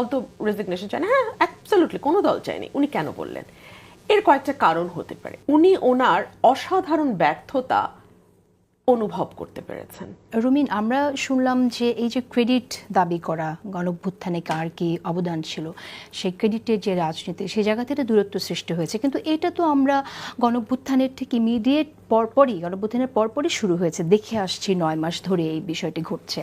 দল তো রেজিগনেশন চায় না। হ্যাঁ অ্যাবসলুটলি কোনো দল চায়নি। উনি কেন বললেন? এর কয়েকটা কারণ হতে পারে। উনি ওনার অসাধারণ ব্যর্থতা অনুভব করতে পেরেছেন। রুমিন আমরা শুনলাম যে এই যে ক্রেডিট দাবি করা গণভ্যুত্থানে কার কি অবদান ছিল সেই ক্রেডিটের যে রাজনীতি সেই জায়গা থেকে দূরত্ব সৃষ্টি হয়েছে। কিন্তু এটা তো আমরা গণভ্যুত্থানের ঠিক ইমিডিয়েট পরপরই গণভ্যুত্থানের পরপরই শুরু হয়েছে। দেখে আসছি নয় মাস ধরে এই বিষয়টি ঘটছে।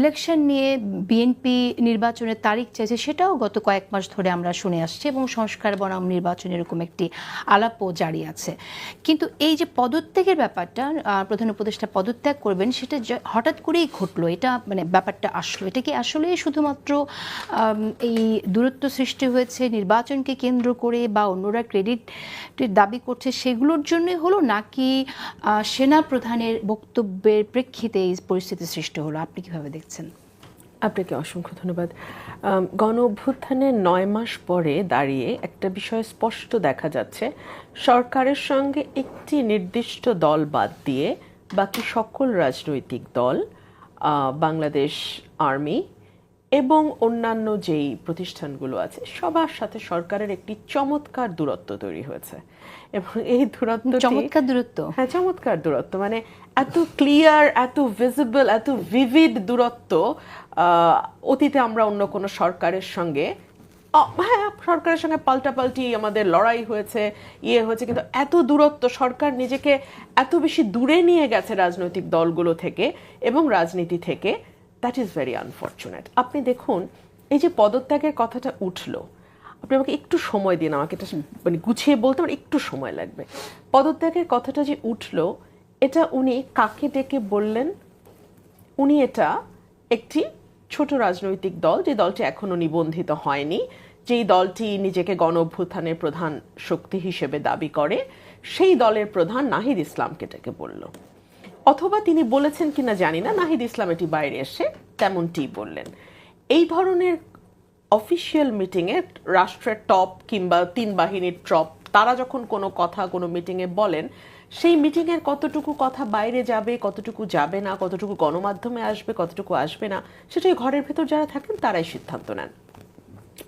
ইলেকশন নিয়ে বিএনপি নির্বাচনের তারিখ চাইছে সেটাও গত কয়েক মাস ধরে আমরা শুনে আসছি এবং সংস্কার বনাম নির্বাচন এরকম একটি আলাপও জারি আছে। কিন্তু এই যে পদত্যাগের ব্যাপারটা আহ, প্রধান উপদেষ্টা পদত্যাগ করবেন, সেটা হঠাৎ করেই ঘটলো। এটা মানে ব্যাপারটা আসলো। এটা কি আসলেই শুধুমাত্র এই দূরত্ব সৃষ্টি হয়েছে নির্বাচনকে কেন্দ্র করে বা অন্যরা ক্রেডিটের দাবি করছে সেগুলোর জন্যই হলো, নাকি সেনা প্রধানের বক্তব্যের প্রেক্ষিতে এই পরিস্থিতি সৃষ্টি হলো? আপনি কীভাবে দেখছেন? আপনাকে অসংখ্য ধন্যবাদ। গণ অভ্যুত্থানের নয় মাস পরে দাঁড়িয়ে একটা বিষয় স্পষ্ট দেখা যাচ্ছে। সরকারের সঙ্গে একটি নির্দিষ্ট দল বাদ দিয়ে বাকি সকল রাজনৈতিক দল বাংলাদেশ আর্মি এবং অন্যান্য যেই প্রতিষ্ঠানগুলো আছে সবার সাথে সরকারের একটি চমৎকার দূরত্ব তৈরি হয়েছে। এবং এই দূরত্ব চমৎকার দূরত্ব? হ্যাঁ চমৎকার দূরত্ব। মানে এত ক্লিয়ার এত ভিজিবল এত ভিভিড দূরত্ব আহ, অতীতে আমরা অন্য কোনো সরকারের সঙ্গে হ্যাঁ সরকারের সঙ্গে পাল্টাপাল্টি আমাদের লড়াই হয়েছে ইয়ে হয়েছে, কিন্তু এত দূরত্ব সরকার নিজেকে এত বেশি দূরে নিয়ে গেছে রাজনৈতিক দলগুলো থেকে এবং রাজনীতি থেকে দ্যাট ইজ ভেরি আনফর্চুনেট আপনি দেখুন, এই যে পদত্যাগের কথাটা উঠল, আপনি আমাকে একটু সময় দিন, আমাকে এটা মানে গুছিয়ে বলতে আমার একটু সময় লাগবে। পদত্যাগের কথাটা যে উঠল, এটা উনি কাকে ডেকে বললেন? উনি এটা একটি ছোট রাজনৈতিক দল, যে দলটি এখনও নিবন্ধিত হয়নি যেই দলটি নিজেকে গণ অভ্যুত্থানের প্রধান শক্তি হিসেবে দাবি করে, সেই দলের প্রধান নাহিদ ইসলামকে ডেকে বলল। অথবা তিনি বলেছেন কিনা জানি না, নাহিদ ইসলাম এটি বাইরে এসে তেমনটি বললেন। এই ধরনের অফিসিয়াল মিটিংয়ে রাষ্ট্রের টপ কিংবা তিন বাহিনীর টপ, তারা যখন কোনো কথা, কোনো মিটিংয়ে বলেন, সেই মিটিংয়ের কতটুকু কথা বাইরে যাবে, কতটুকু যাবে না, কতটুকু গণমাধ্যমে আসবে, কতটুকু আসবে না সেটাই ঘরের ভেতর যারা থাকেন, তারাই সিদ্ধান্ত নেন।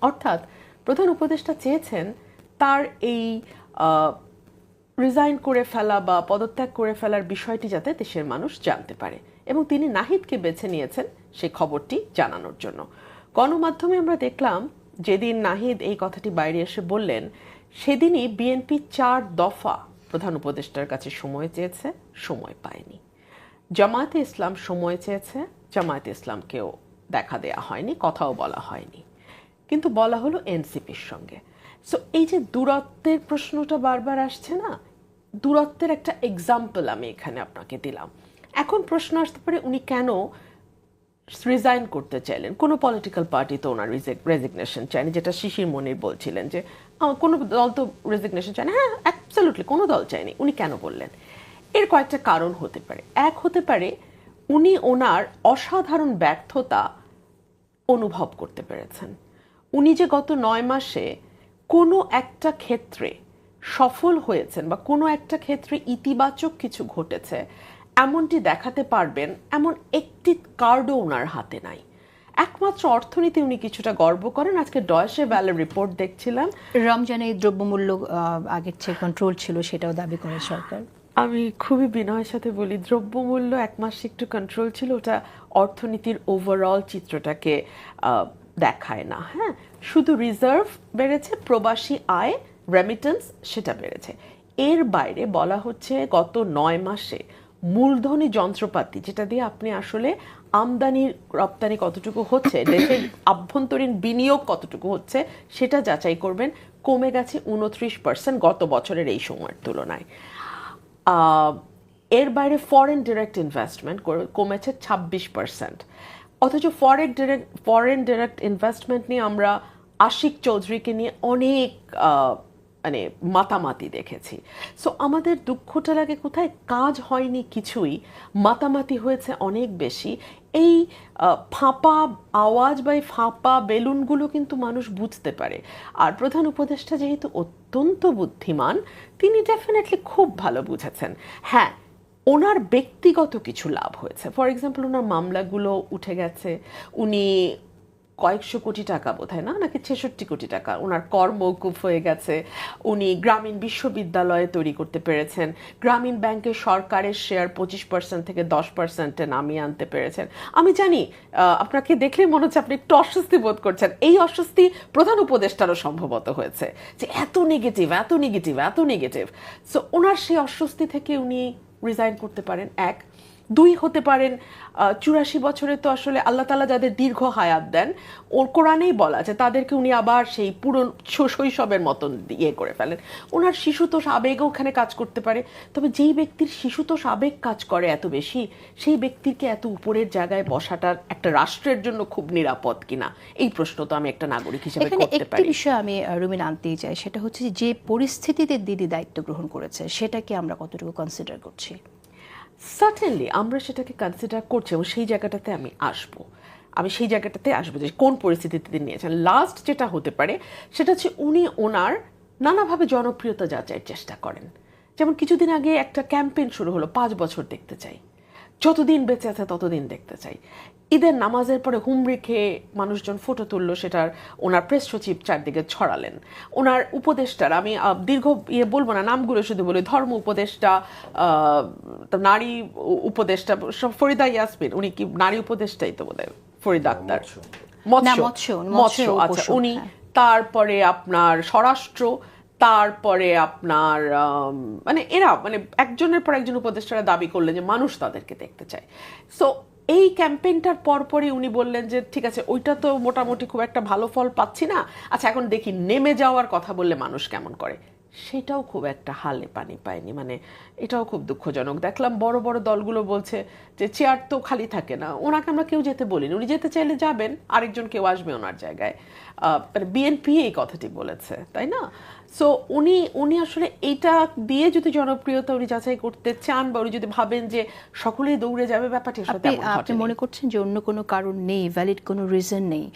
অর্থাৎ প্রধান উপদেষ্টা চেয়েছেন তার এই রিজাইন করে ফেলা বা পদত্যাগ করে ফেলার বিষয়টি যাতে দেশের মানুষ জানতে পারে। এবং তিনি নাহিদকে বেছে নিয়েছেন সেই খবরটি জানানোর জন্য। গণমাধ্যমে আমরা দেখলাম যেদিন নাহিদ এই কথাটি বাইরে এসে বললেন, সেদিনই বিএনপি চার দফা প্রধান উপদেষ্টার কাছে সময় চেয়েছে, সময় পায়নি। জামায়াতে ইসলাম সময় চেয়েছে, জামায়াতে ইসলামকেও দেখা দেয়া হয়নি, কথাও বলা হয়নি। কিন্তু বলা হলো এনসিপির সঙ্গে। সো এই যে দূরত্বের প্রশ্নটা বারবার আসছে না, দূরত্বের একটা এক্সাম্পল আমি এখানে আপনাকে দিলাম। এখন প্রশ্ন আসতে পারে উনি কেন রিজাইন করতে চাইলেন? কোনো পলিটিক্যাল পার্টি তো ওনার রেজিগনেশন চায়নি, যেটা শিশির মনির বলছিলেন যে কোনো দল তো রেজিগনেশন চায় না হ্যাঁ অ্যাবসলুটলি কোনো দল চায়নি। উনি কেন বললেন? এর কয়েকটা কারণ হতে পারে। এক হতে পারে, উনি ওনার অসাধারণ ব্যর্থতা অনুভব করতে পেরেছেন। উনি যে গত নয় মাসে কোনো একটা ক্ষেত্রে সফল হয়েছেন বা কোনো একটা ক্ষেত্রে ইতিবাচক কিছু ঘটেছে এমনটি দেখাতে পারবেন এমন একটি কার্ডও ওনার হাতে নাই। একমাত্র অর্থনীতি উনি কিছুটা গর্ব করেন। আজকে ডয়সে ভ্যালের রিপোর্ট দেখছিলাম। রমজানে দ্রব্যমূল্য আগের চেয়ে কন্ট্রোল ছিল সেটাও দাবি করে সরকার। আমি খুবই বিনয়ের সাথে বলি দ্রব্যমূল্য এক মাস একটু কন্ট্রোল ছিল ওটা অর্থনীতির ওভারঅল চিত্রটাকে দেখায় না হ্যাঁ? শুধু রিজার্ভ বেড়েছে প্রবাসী আয় রেমিটেন্স সেটা বেড়েছে। এর বাইরে বলা হচ্ছে গত নয় মাসে মূলধনী যন্ত্রপাতি যেটা দিয়ে আপনি আসলে আমদানি রপ্তানি কতটুকু হচ্ছে দেশের আভ্যন্তরীণ বিনিয়োগ কতটুকু হচ্ছে সেটা যাচাই করবেন। কমে গেছে উনত্রিশ পার্সেন্ট গত বছরের এই সময়ের তুলনায়। এর বাইরে ফরেন ডিরেক্ট ইনভেস্টমেন্ট কমেছে ছাব্বিশ পার্সেন্ট অথচ foreign direct foreign direct investment নিয়ে আমরা আশিক চৌধুরীকে নিয়ে অনেক মানে মাতামাতি দেখেছি। সো আমাদের দুঃখটা লাগে কোথায়? কাজ হয়নি কিছুই, মাতামাতি হয়েছে অনেক বেশি। এই ফাঁপা আওয়াজ বা এই ফাঁপা বেলুনগুলো কিন্তু মানুষ বুঝতে পারে। আর প্রধান উপদেষ্টা যেহেতু অত্যন্ত বুদ্ধিমান, তিনি ডেফিনেটলি খুব ভালো বুঝেছেন। হ্যাঁ ওনার ব্যক্তিগত কিছু লাভ হয়েছে। ফর এক্সাম্পল ওনার মামলাগুলো উঠে গেছে। উনি কয়েকশো কোটি টাকা বোধহয়, না? নাকি ছেষট্টি কোটি টাকা ওনার কর মৌকুফ হয়ে গেছে। উনি গ্রামীণ বিশ্ববিদ্যালয়ে তৈরি করতে পেরেছেন। গ্রামীণ ব্যাংকে সরকারের শেয়ার পঁচিশ পার্সেন্ট থেকে দশ পার্সেন্টে নামিয়ে আনতে পেরেছেন। আমি জানি আপনাকে দেখলেই মনে হচ্ছে আপনি একটু অস্বস্তি বোধ করছেন। এই অস্বস্তি প্রধান উপদেষ্টারও সম্ভবত হয়েছে। যে এত নেগেটিভ এত নেগেটিভ এত নেগেটিভ সো ওনার সেই অস্বস্তি থেকে উনি রিজাইন করতে পারেন এক। দুই হতে পারেন চুরাশি বছরে তো আসলে আল্লাহ তালা যাদের দীর্ঘ হায়াত দেন ওর কোরআনেই বলা আছে তাদেরকে উনি আবার সেই পুরো শৈশবের মতন ইয়ে করে ফেলেন। ওনার শিশুতোষ আবেগও ওখানে কাজ করতে পারে তবে যেই ব্যক্তির শিশুতোষ আবেগ কাজ করে এত বেশি সেই ব্যক্তিকে এত উপরের জায়গায় বসাটা একটা রাষ্ট্রের জন্য খুব নিরাপদ কিনা এই প্রশ্ন তো আমি একটা নাগরিক হিসেবে করতে পারি। বিষয় আমি রুমিন আনতেই চাই সেটা হচ্ছে যে পরিস্থিতিতে দিদি দায়িত্ব গ্রহণ করেছে সেটাকে আমরা কতটুকু কনসিডার করছি? সার্টেনলি আমরা সেটাকে কনসিডার করছি এবং সেই জায়গাটাতে আমি আসব। আমি সেই জায়গাটাতে আসব যে কোন পরিস্থিতিতে তিনি নিয়েছেন লাস্ট যেটা হতে পারে, সেটা হচ্ছে উনি ওনার নানাভাবে জনপ্রিয়তা যাচাইয়ের চেষ্টা করেন। যেমন কিছুদিন আগে একটা ক্যাম্পেইন শুরু হলো, পাঁচ বছর দেখতে চাই। যতদিন বেঁচে আছে ততদিন দেখতে চাই। ঈদের নামাজের পরে হুম রেখে মানুষজন ফটো তুললো সেটার ওনার প্রেস সচিব চারদিকে ছড়ালেন। ওনার উপদেষ্টার আমি দীর্ঘ ইয়ে বলব না নামগুলো শুধু বলি ধর্ম উপদেষ্টা আহ, নারী উপদেষ্টা সব ফরিদা ইয়াসমিন উনি কি নারী উপদেষ্টাই তো বোধহয় ফরিদা আক্তার। মৎস্য, মৎস্য। আচ্ছা উনি। তারপরে আপনার স্বরাষ্ট্র তারপরে আপনার মানে এরা মানে একজনের পর একজন উপদেষ্টারা দাবি করলেন যে মানুষ তাদেরকে দেখতে চায়। সো এই ক্যাম্পেইনটার পরপরই উনি বললেন যে, ঠিক আছে, ওইটা তো মোটামুটি খুব একটা ভালো ফল পাচ্ছি না। আচ্ছা এখন দেখি, নেমে যাওয়ার কথা বললে মানুষ কেমন করে? সেটাও খুব একটা হালে পানি পায়নি। মানে এটাও খুব দুঃখজনক। দেখলাম বড় বড় দলগুলো বলছে যে চেয়ার তো খালি থাকে না। ওনাকে আমরা কেউ যেতে বলিনি। উনি যেতে চাইলে যাবেন আরেকজন কেউ আসবে ওনার জায়গায়। মানে বিএনপি এই কথাটি বলেছে তাই না? সো উনি উনি আসলে এইটা দিয়ে যদি জনপ্রিয়তা উনি যাচাই করতে চান বা উনি যদি ভাবেন যে সকলেই দৌড়ে যাবে ব্যাপারটি আপনি। মনে করছেন যে অন্য কোনো কারণ নেই ভ্যালিড কোনো রিজন নেই?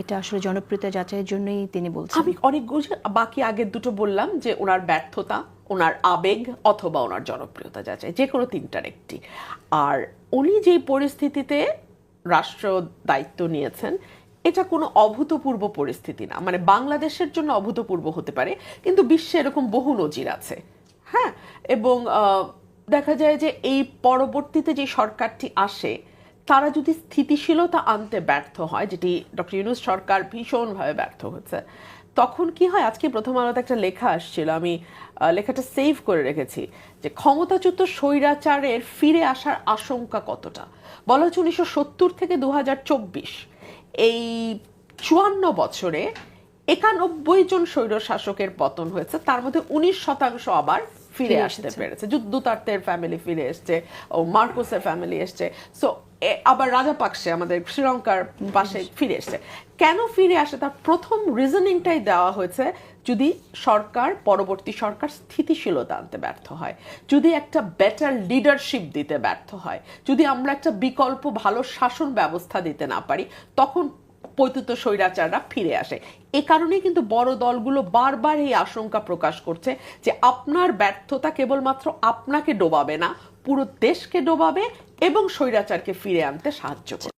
এটা আসলে জনপ্রিয়তা যাচাইয়ের জন্যই তিনি বলছেন। আমি অনেকগুলো বাকি আগের দুটো বললাম যে ওনার ব্যর্থতা, ওনার আবেগ অথবা ওনার জনপ্রিয়তা যাচাই, যে কোনো তিনটার একটি। আর উনি যেই পরিস্থিতিতে রাষ্ট্র দায়িত্ব নিয়েছেন, এটা কোনো অভূতপূর্ব পরিস্থিতি না। মানে বাংলাদেশের জন্য অভূতপূর্ব হতে পারে, কিন্তু বিশ্বে এরকম বহু নজির আছে। হ্যাঁ? এবং দেখা যায় যে এই পরবর্তীতে যে সরকারটি আসে তারা যদি স্থিতিশীলতা আনতে ব্যর্থ হয় যেটি ডক্টর ইউনুস সরকার ভীষণভাবে ব্যর্থ হচ্ছে তখন কি হয়? আজকে প্রথম আলোতে একটা লেখা আসছিল আমি লেখাটা সেভ করে রেখেছি যে ক্ষমতাচ্যুত স্বৈরাচারের ফিরে আসার আশঙ্কা কতটা? বলা হচ্ছে উনিশশো সত্তর থেকে দু হাজার চব্বিশ এই চুয়ান্ন বছরে একানব্বই জন স্বৈর শাসকের পতন হয়েছে তার মধ্যে উনিশ শতাংশ আবার ফিরে ফিরে আসতে পেরেছে। যুদ্ধতার্থের ফ্যামিলি ফিরে এসছে ও মার্কোসের ফ্যামিলি এসছে। সো আবার রাজাপাকসে আমাদের শ্রীলঙ্কার পাশে ফিরে এসছে। কেন ফিরে আসে? তার প্রথম রিজনিংটাই দেওয়া হয়েছে যদি সরকার পরবর্তী সরকার স্থিতিশীলতা আনতে ব্যর্থ হয় যদি একটা বেটার লিডারশিপ দিতে ব্যর্থ হয় যদি আমরা একটা বিকল্প ভালো শাসন ব্যবস্থা দিতে না পারি তখন পৈতুত স্বৈরাচাররা ফিরে আসে। এ কারণেই কিন্তু বড় দলগুলো বারবার এই আশঙ্কা প্রকাশ করছে যে আপনার ব্যর্থতা কেবলমাত্র আপনাকে ডোবাবে না পুরো দেশকে ডোবাবে এবং স্বৈরাচারকে ফিরে আনতে সাহায্য করবে।